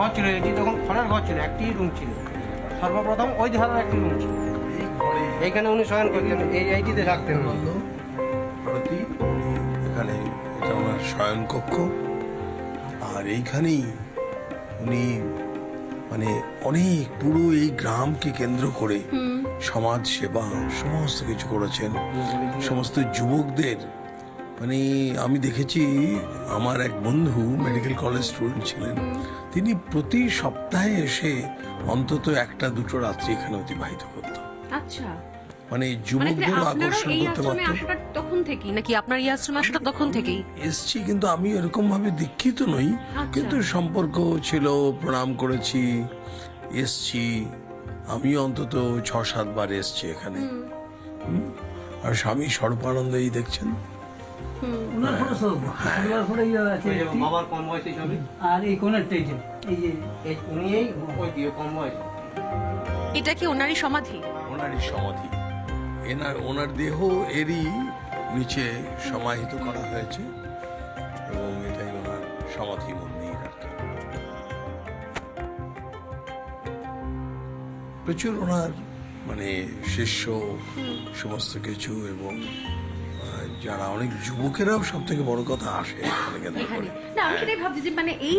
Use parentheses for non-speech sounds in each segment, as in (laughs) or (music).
ঘর ছিল এটি তখন খড়ের ঘর ছিল একটি রুম ছিল। সর্বপ্রথম ওই ধারের একটি রুম ছিল। এইখানে উনি শয়ন করতেন এই এইটিতে। হলো এখানে এটা ওনার শয়নকক্ষ আর এইখানেই উনি মানে অনেক পুরো এই গ্রামকে কেন্দ্র করে সমাজ সেবা সমস্ত কিছু করেছেন। সমস্ত যুবকদের মানে আমি দেখেছি আমার এক বন্ধু মেডিকেল কলেজ স্টুডেন্ট ছিলেন। তিনি প্রতি সপ্তাহে এসে অন্তত একটা দুটো রাত্রি এখানে অতিবাহিত করত। আচ্ছা। মানে মানে যুবকদের আকর্ষণ করতে পারতো। তখন থেকেই? নাকি আপনার এই আশ্রমে আসাটা তখন থেকেই? এসছি কিন্তু আমি এরকম ভাবে দীক্ষিত নই। আচ্ছা। কিন্তু সম্পর্ক ছিল প্রণাম করেছি এসছি। আমি অন্তত ছ সাতবার এসছি এখানে। আর স্বামী স্বরূপানন্দ এই দেখছেন। ওনার ফটো সব পরিবার ফটো ইয়ে আছে ওই যে একটি। বাবার কম বয়সী ছবি আর এই কোনার এই যে এই উনি এই ওই দিয়ে কম বয়সী। এটা কি ওনারই সমাধি? ওনারই সমাধি। এনার ওনার দেহ এরই নিচে সমাহিত করা হয়েছে এবং এটাই ওনার সমাধি মন্দির আর কি। প্রচুর ওনার মানে শিষ্য সমস্ত কিছু এবং যারা অনেক যুবকেরাও সব থেকে বড় কথা আসে। না আমি সেটাই ভাবছি যে মানে এই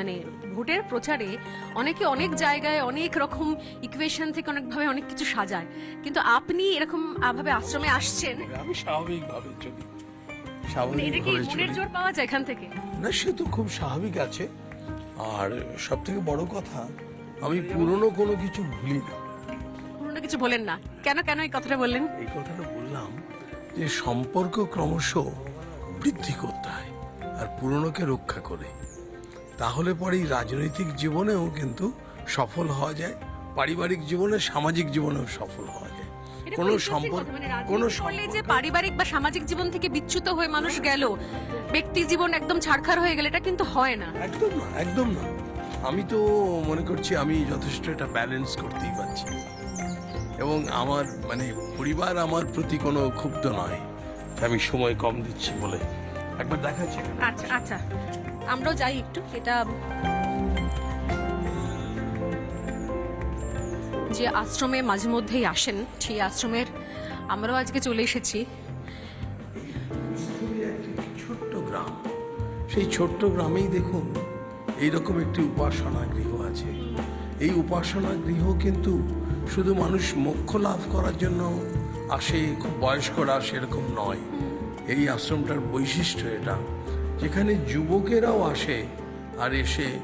মানে ভোটের প্রচারে অনেকে অনেক জায়গায় অনেক রকম ইকুয়েশন থেকে অনেকভাবে অনেক কিছু সাজায়। কিন্তু আপনি এরকম ভাবে আশ্রমে আসছেন? আমি স্বাভাবিকভাবে চলি মানে স্বাভাবিকভাবে চলি। জোর পাওয়া যায় এখান থেকে? না সে তো খুব স্বাভাবিক আছে। আর সব থেকে বড় কথা আমি পুরনো কোনো কিছু ভুলি না। পুরোনো কিছু বলেন না। কেন কেন এই কথাটা বললেন? এই কথাটা বললাম যে সম্পর্ক ক্রমশ বৃদ্ধি করতে হয় আর পুরনোকে রক্ষা করে। তাহলে পরেই রাজনৈতিক জীবনেও কিন্তু সফল হওয়া যায় পারিবারিক জীবনে সামাজিক জীবনেও সফল হওয়া যায়। কোনো সম্পর্ক মানে কোনো যে পারিবারিক বা সামাজিক জীবন থেকে বিচ্যুত হয়ে মানুষ গেল ব্যক্তি জীবন একদম ছাড়খার হয়ে গেলে এটা কিন্তু হয় না। একদম না একদম না। আমি তো মনে করছি আমি যথেষ্ট এটা ব্যালেন্স করতেই পারছি। এবং আমার মানে পরিবার আমার প্রতি কোনো ক্ষুব্ধ নয়। আমি সময় কম দিচ্ছি বলে একবার দেখাচ্ছি আচ্ছা আচ্ছা। আমরাও যাই একটু এটা যে আশ্রমে মাঝে মধ্যেই আসেন সেই আশ্রমের আমরাও আজকে চলে এসেছি। ছোট্ট গ্রাম সেই ছোট্ট গ্রামেই দেখুন এইরকম একটি উপাসনা গৃহ আছে। এই উপাসনা গৃহ কিন্তু শুধু মানুষ মোক্ষ লাভ করার জন্য আসে খুব বয়স্করা সেরকম নয়। এই আশ্রমটার বৈশিষ্ট্য এটা। যেখানে যুবকেরাও আসে আর এসে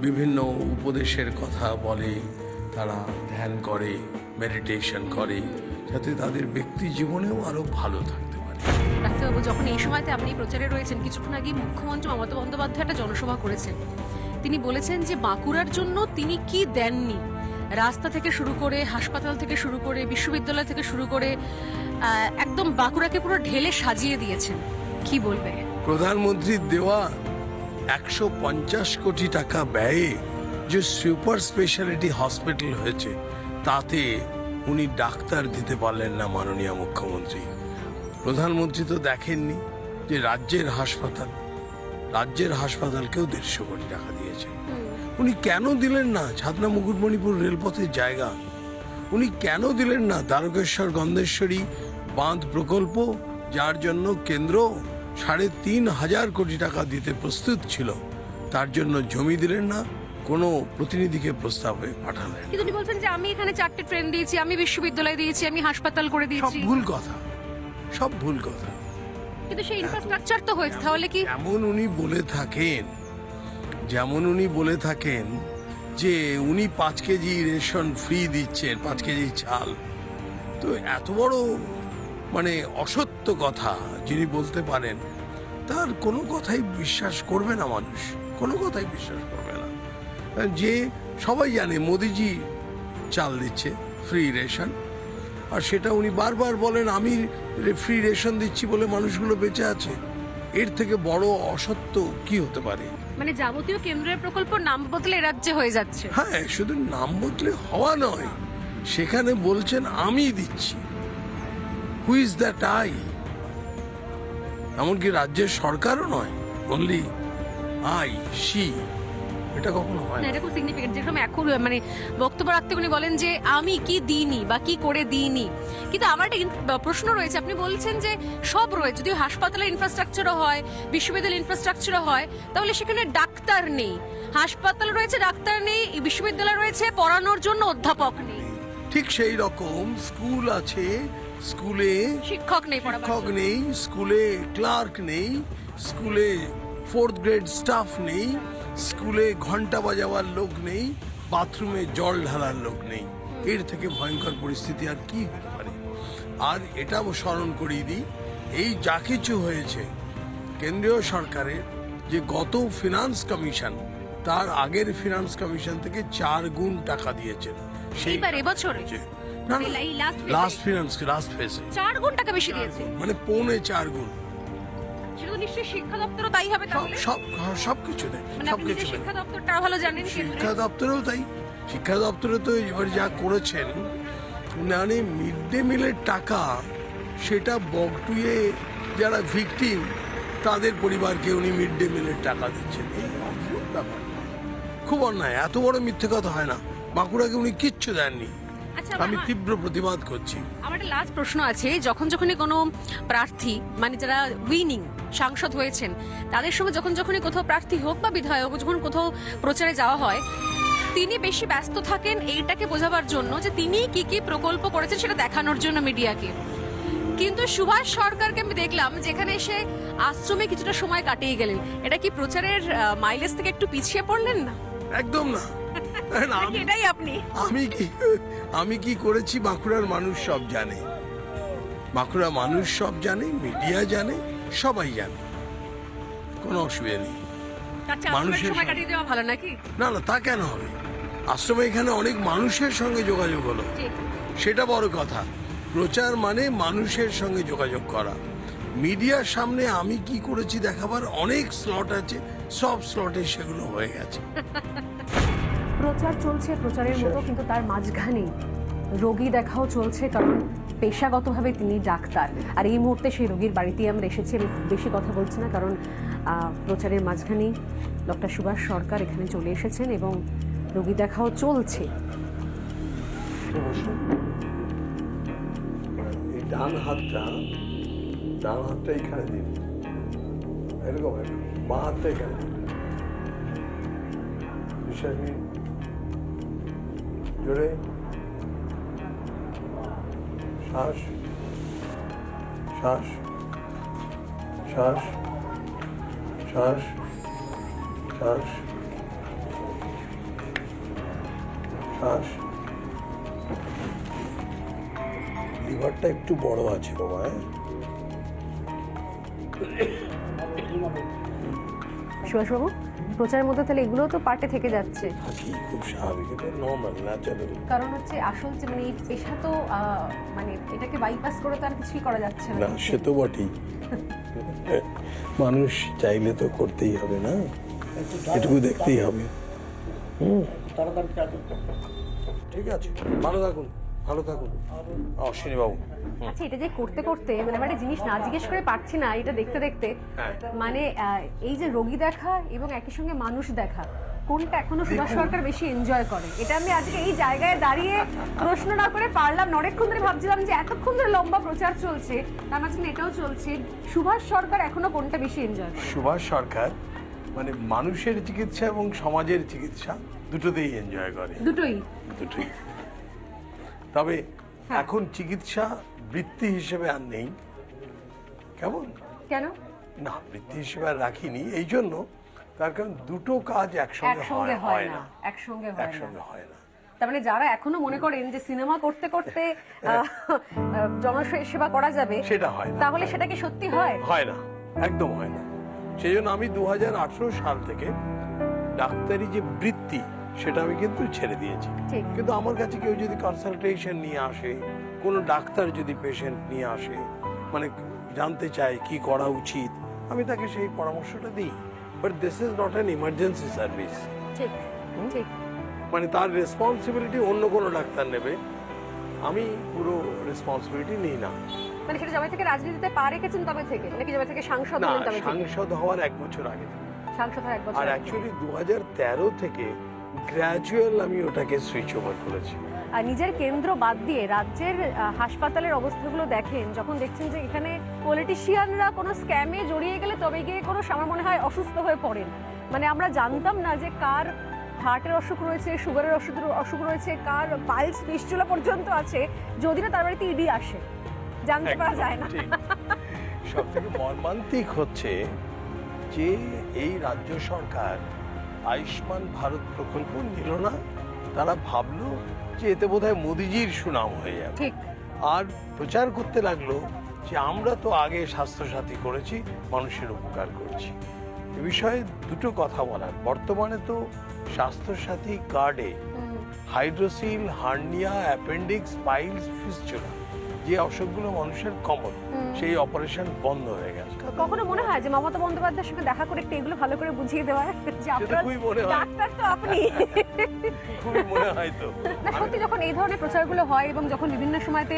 বিভিন্ন উপদেশের কথা বলে, তারা ধ্যান করে, মেডিটেশন করে, যাতে তাদের ব্যক্তি জীবনেও আরও ভালো থাকতে পারে। ডাক্তারবাবু, যখন এই সময়তে আপনি প্রচারে রয়েছেন, কিছুক্ষণ আগে মুখ্যমন্ত্রী মমতা বন্দ্যোপাধ্যায় একটা জনসভা করেছেন। তিনি বলেছেন যে বাঁকুড়ার জন্য তিনি কি দেননি? রাস্তা থেকে শুরু করে হাসপাতাল থেকে শুরু করে বিশ্ববিদ্যালয় থেকে শুরু করে একদম বাঁকুড়াকে পুরো ঢেলে সাজিয়ে দিয়েছেন। কি বলবে? প্রধানমন্ত্রীর দেওয়া একশো পঞ্চাশ কোটি টাকা ব্যয়ে যে সুপার স্পেশালিটি হসপিটাল হয়েছে তাতে উনি ডাক্তার দিতে পারলেন না মাননীয় মুখ্যমন্ত্রী। প্রধানমন্ত্রী তো দেখেননি যে রাজ্যের হাসপাতাল রাজ্যের হাসপাতালকেও দেড়শো কোটি টাকা দিয়েছে। উনি কেন দিলেন না ছাতনা মুকুটমণিপুর রেলপথের জায়গা? উনি কেন দিলেন না দ্বারকেশ্বর গন্ধেশ্বরী বাঁধ প্রকল্প যার জন্য কেন্দ্র সাড়ে তিন হাজার কোটি টাকা দিতে প্রস্তুত ছিল? তার জন্য জমি দিলেন না কোনো প্রতিনিধিকে প্রস্তাবে পাঠালেন কিন্তু উনি বলছেন যে আমি এখানে চারটে ট্রেন দিয়েছি আমি বিশ্ববিদ্যালয় দিয়েছি আমি হাসপাতাল করে দিয়েছি। সব ভুল কথা সব ভুল কথা। কিন্তু সেই ইনফ্রাস্ট্রাকচার তো হয়েছে তাহলে কি যেমন উনি বলে থাকেন যেমন উনি বলে থাকেন যে উনি পাঁচ কেজি রেশন ফ্রি দিচ্ছেন, পাঁচ কেজি চাল। তো এত বড় মানে অসত্য কথা যিনি বলতে পারেন, তার কোনো কথাই বিশ্বাস করবে না মানুষ, কোনো কথাই বিশ্বাস করবে না। যে সবাই জানে মোদিজি চাল দিচ্ছে ফ্রি রেশন, আর সেটা উনি বারবার বলেন, আমি ফ্রি রেশন দিচ্ছি বলে মানুষগুলো বেঁচে আছে। এর থেকে বড় অসত্য কি হতে পারে? মানে যাবতীয় কেন্দ্রের প্রকল্প নাম বদলে রাজ্যে হয়ে যাচ্ছে। হ্যাঁ শুধু নাম বদলে হওয়া নয় সেখানে বলছেন আমি দিচ্ছি। হু ইজ দ্যাট আই এমনকি রাজ্যের সরকারও নয় অনলি আই সি এটা কখনো হয় না এটা খুব সিগনিফিকেন্ট যেরকম এখন মানে বক্তব্য রাখতে উনি বলেন যে আমি কি দিইনি বা কি করে দিইনি? কিন্তু আমার একটা প্রশ্ন রয়েছে। আপনি বলছেন যে সব রয়েছে। যদি হাসপাতালের ইনফ্রাস্ট্রাকচারও হয় বিশ্ববিদ্যালয়ের ইনফ্রাস্ট্রাকচারও হয় তাহলে সেখানে ডাক্তার নেই। হাসপাতাল রয়েছে ডাক্তার নেই বিশ্ববিদ্যালয় রয়েছে পড়ানোর জন্য অধ্যাপক নেই। ঠিক সেই রকম স্কুল আছে স্কুলে শিক্ষক নেই শিক্ষক নেই স্কুলে ক্লার্ক নেই স্কুলে ফোর্থ গ্রেড স্টাফ নেই স্কুলে ঘণ্টা বাজাবার লোক নেই বাথরুমে জল ঢালার লোক নেই। এর থেকে ভয়ঙ্কর পরিস্থিতি আর কি হতে পারে? আর এটাও স্মরণ করিয়ে দিই এই যা কিছু হয়েছে কেন্দ্রীয় সরকারের যে গত ফিনান্স কমিশন তার আগের ফিনান্স কমিশন থেকে চার গুণ টাকা দিয়েছেন। এবছরে? লাস্ট ফিনান্স লাস্ট ফেসে চার গুণ টাকা বেশি দিয়েছে? মানে পৌনে চার গুণ। নিশ্চয়ই শিক্ষা দপ্তরও তাই হবে সব তাহলে? সব সব কিছু মানে সব কিছু শিক্ষা দপ্তরটা ভালো জানেন শিক্ষা দপ্তরেও তাই। শিক্ষা দপ্তরে তো এবার যা করেছেন মানে মিড ডে মিলের টাকা সেটা বগটুয়ে যারা ভিকটিম তাদের পরিবারকে উনি মিড ডে মিলের টাকা দিচ্ছেন। এই অদ্ভুত ব্যাপার। খুব অন্যায়। এত বড় মিথ্যে কথা হয় না। বাঁকুড়াকে উনি কিচ্ছু দেননি। আমি তীব্র প্রতিবাদ করছি। আমার একটা লাস্ট প্রশ্ন আছে। যখন যখনই কোনো প্রার্থী মানে যারা উইনিং সাংসদ হয়েছেন তাদের সঙ্গে যখন যখনই কোথাও প্রার্থী হোক বা বিধায়ক যখন কোথাও প্রচারে যাওয়া হয় তিনি বেশি ব্যস্ত থাকেন এইটাকে বোঝাবার জন্য যে তিনি কি কি প্রকল্প করেছেন সেটা দেখানোর জন্য মিডিয়াকে। কিন্তু সুভাষ সরকারকে আমি দেখলাম যেখানে এসে আশ্রমে কিছুটা সময় কাটিয়ে গেলেন। এটা কি প্রচারের মাইলেজ থেকে একটু পিছিয়ে পড়লেন না? একদম না। আমি- এটাই আপনি। আমি কি আমি কি করেছি? বাঁকুড়ার মানুষ সব জানে। বাঁকুড়া মানুষ সব জানে মিডিয়া জানে সবাই জানে। কোনো অসুবিধা নেই। আচ্ছা মানুষের সময় কাটিয়ে দেওয়া ভালো নাকি? না না তা কেন হবে? আশ্রমে এখানে অনেক মানুষের সঙ্গে যোগাযোগ হলো। সেটা বড় কথা। প্রচার মানে মানুষের সঙ্গে যোগাযোগ করা। মিডিয়ার সামনে আমি কি করেছি দেখাবার? অনেক স্লট আছে। সব স্লটে সেগুলো হয়ে গেছে। (laughs) প্রচার চলছে প্রচারের মতো কিন্তু তার মাঝখানে রোগী দেখাও চলছে কারণ পেশাগতভাবে তিনি ডাক্তার। আর এই মুহূর্তে সেই রোগীর বাড়িতেই আমরা এসেছি আমি খুব বেশি কথা বলছি না কারণ প্রচারের মাঝখানেই ডক্টর সুভাষ সরকার এখানে চলে এসেছেন এবং রোগী দেখাও চলছে। এই ডান হাতটা ডান হাতটা এখানে দিন। এরকম বা হাতটা এখানে দিন। বিশ্বাস জোরে। শ্বাস। শ্বাস। শ্বাস। শ্বাস। শ্বাস। শ্বাস। লিভারটা একটু বড় আছে বাবা হ্যাঁ? সুভাষবাবু? প্রচারের মধ্যে তাহলে এগুলো তো পার্টে থেকে যাচ্ছে। খুব স্বাভাবিক এটা নর্মাল ন্যাচারাল কারণ হচ্ছে আসল যে মানে এই পেশা তো আহ, মানে এটাকে বাইপাস করে তো আর কিছুই করা যাচ্ছে না। না সে তো বটেই। মানুষ চাইলে তো করতেই হবে না এটুকু দেখতেই হবে। হুম। ঠিক আছে ভালো থাকুন। ভালো থাকুন। অশ্বিনী বাবু আচ্ছা এটা যে করতে করতে মানে আমার একটা জিনিস না জিজ্ঞেস করে পারছি না এটা দেখতে দেখতে। হ্যাঁ। মানে এই যে রোগী দেখা এবং একই সঙ্গে মানুষ দেখা কোনটা এখনও সুভাষ সরকার বেশি এনজয় করে? এটা আমি আজকে এই জায়গায় দাঁড়িয়ে প্রশ্ন না করে পারলাম না। অনেকক্ষণ ধরে ভাবছিলাম যে এতক্ষণ ধরে লম্বা প্রচার চলছে তার মাঝখানে এটাও চলছে। সুভাষ সরকার এখনও কোনটা বেশি এনজয় করে? সুভাষ সরকার মানে মানুষের চিকিৎসা এবং সমাজের চিকিৎসা দুটোতেই এনজয় করে। দুটোই। দুটোই। তবে এখন চিকিৎসা বৃত্তি হিসেবে আর নেই। কেমন? কেন? না বৃত্তি হিসেবে আর রাখিনি। এই জন্য তার কারণ দুটো কাজ একসঙ্গে হয় হয় হয় না একসঙ্গে হয় একসঙ্গে হয় না। তার মানে যারা এখনও মনে করেন যে সিনেমা করতে করতে আহ, জনসেবা করা যাবে সেটা হয় তাহলে সেটা কি সত্যি হয়? হয় না। একদম হয় না। সেই জন্য আমি দু হাজার আঠারো সাল থেকে ডাক্তারি যে বৃত্তি সেটা আমি কিন্তু ছেড়ে দিয়েছি। কিন্তু আমার কাছে কেউ যদি কনসালটেশন নিয়ে আসে কোনো ডাক্তার যদি পেশেন্ট নিয়ে আসে মানে জানতে চায় কি করা উচিত আমি তাকে সেই পরামর্শটা দিই। But this is not an emergency service মানে তার রেসপন্সিবিলিটি অন্য কোনো ডাক্তার নেবে। আমি পুরো রেসপন্সিবিলিটি নিই না। মানে সেটা যবে থেকে রাজনীতিতে পা রেখেছেন তবে থেকে? নাকি যবে থেকে সাংসদ হলেন তবে সাংসদ হওয়ার এক বছর আগে থেকে। সাংসদ হওয়ার এক বছর আর অ্যাকচুয়ালি দু তেরো থেকে গ্র্যাজুয়াল আমি ওটাকে সুইচ ওভার করেছি। আর নিজের কেন্দ্র বাদ দিয়ে রাজ্যের হাসপাতালের অবস্থাগুলো দেখেন যখন দেখছেন যে এখানে পলিটিশিয়ানরা কোনো স্ক্যামে জড়িয়ে গেলে তবে গিয়ে কোনো আমার মনে হয় অসুস্থ হয়ে পড়েন। মানে আমরা জানতাম না যে কার হার্টের অসুখ রয়েছে সুগারের অসুখ অসুখ রয়েছে কার পাইলস ফিস্টুলা পর্যন্ত আছে যদি না তার বাড়িতে ইডি আসে। জানতে পারা যায় না। সব থেকে মর্মান্তিক হচ্ছে যে এই রাজ্য সরকার আয়ুষ্মান ভারত প্রকল্প নিল না? তারা ভাবলো যে এতে বোধহয় মোদিজির সুনাম হয়ে যাবে। ঠিক। আর প্রচার করতে লাগল যে আমরা তো আগে স্বাস্থ্যসাথী করেছি মানুষের উপকার করেছি। এ বিষয়ে দুটো কথা বলার। বর্তমানে তো স্বাস্থ্যসাথী কার্ডে hydrocele hernia appendix piles fistula যে অসুখগুলো মানুষের কমন সেই অপারেশন বন্ধ হয়ে গেছে। কখনো মনে হয় যে মমতা বন্দ্যোপাধ্যায়ের সঙ্গে দেখা করে একটু এগুলো ভালো করে বুঝিয়ে দেওয়া যে আপনার খুবই। ডাক্তার তো আপনি। (laughs) খুবই মনে হয় তো। না সত্যি যখন এই ধরনের প্রচারগুলো হয় এবং যখন বিভিন্ন সময়তে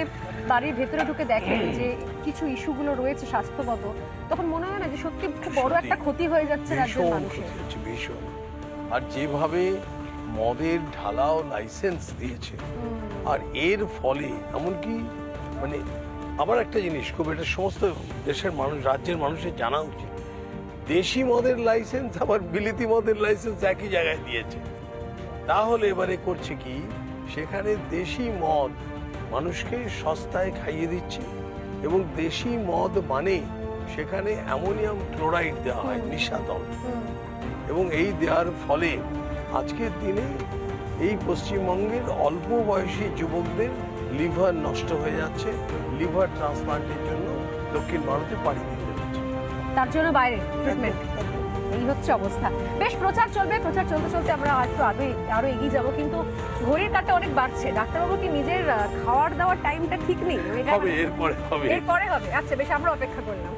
বাড়ির ভেতরে ঢুকে দেখেন যে কিছু ইস্যুগুলো রয়েছে স্বাস্থ্যগত তখন মনে হয় না যে সত্যি খুব বড় একটা ক্ষতি হয়ে যাচ্ছে রাজ্যের মানুষের। ভীষণ। আর যেভাবে মদের ঢালাও লাইসেন্স দিয়েছে আর এর ফলে এমনকি মানে আবার একটা জিনিস খুব এটা সমস্ত দেশের মানুষ রাজ্যের মানুষের জানা উচিত। দেশি মদের লাইসেন্স আবার বিলিতি মদের লাইসেন্স একই জায়গায় দিয়েছে। তাহলে এবারে করছে কি? সেখানে দেশি মদ মানুষকে সস্তায় খাইয়ে দিচ্ছে এবং দেশি মদ মানে সেখানে অ্যামোনিয়াম ক্লোরাইড দেওয়া হয় নিশাতল। এবং এই দেওয়ার ফলে আজকের দিনে এই পশ্চিমবঙ্গের অল্প বয়সী যুবকদের লিভার নষ্ট হয়ে যাচ্ছে লিভার ট্রান্সপ্লান্টের জন্য দক্ষিণ ভারতে পাড়ি দিতে হচ্ছে। তার জন্য বাইরে ট্রিটমেন্ট এই হচ্ছে অবস্থা। বেশ প্রচার চলবে প্রচার চলতে চলতে আমরা একটু আগে আরও এগিয়ে যাব কিন্তু ঘড়ির কাটা অনেক বাড়ছে। ডাক্তারবাবু কি নিজের খাওয়ার দাওয়ার টাইমটা ঠিক নেই? হবে এরপরে হবে। এরপরে হবে। আচ্ছা বেশ আমরা অপেক্ষা করলাম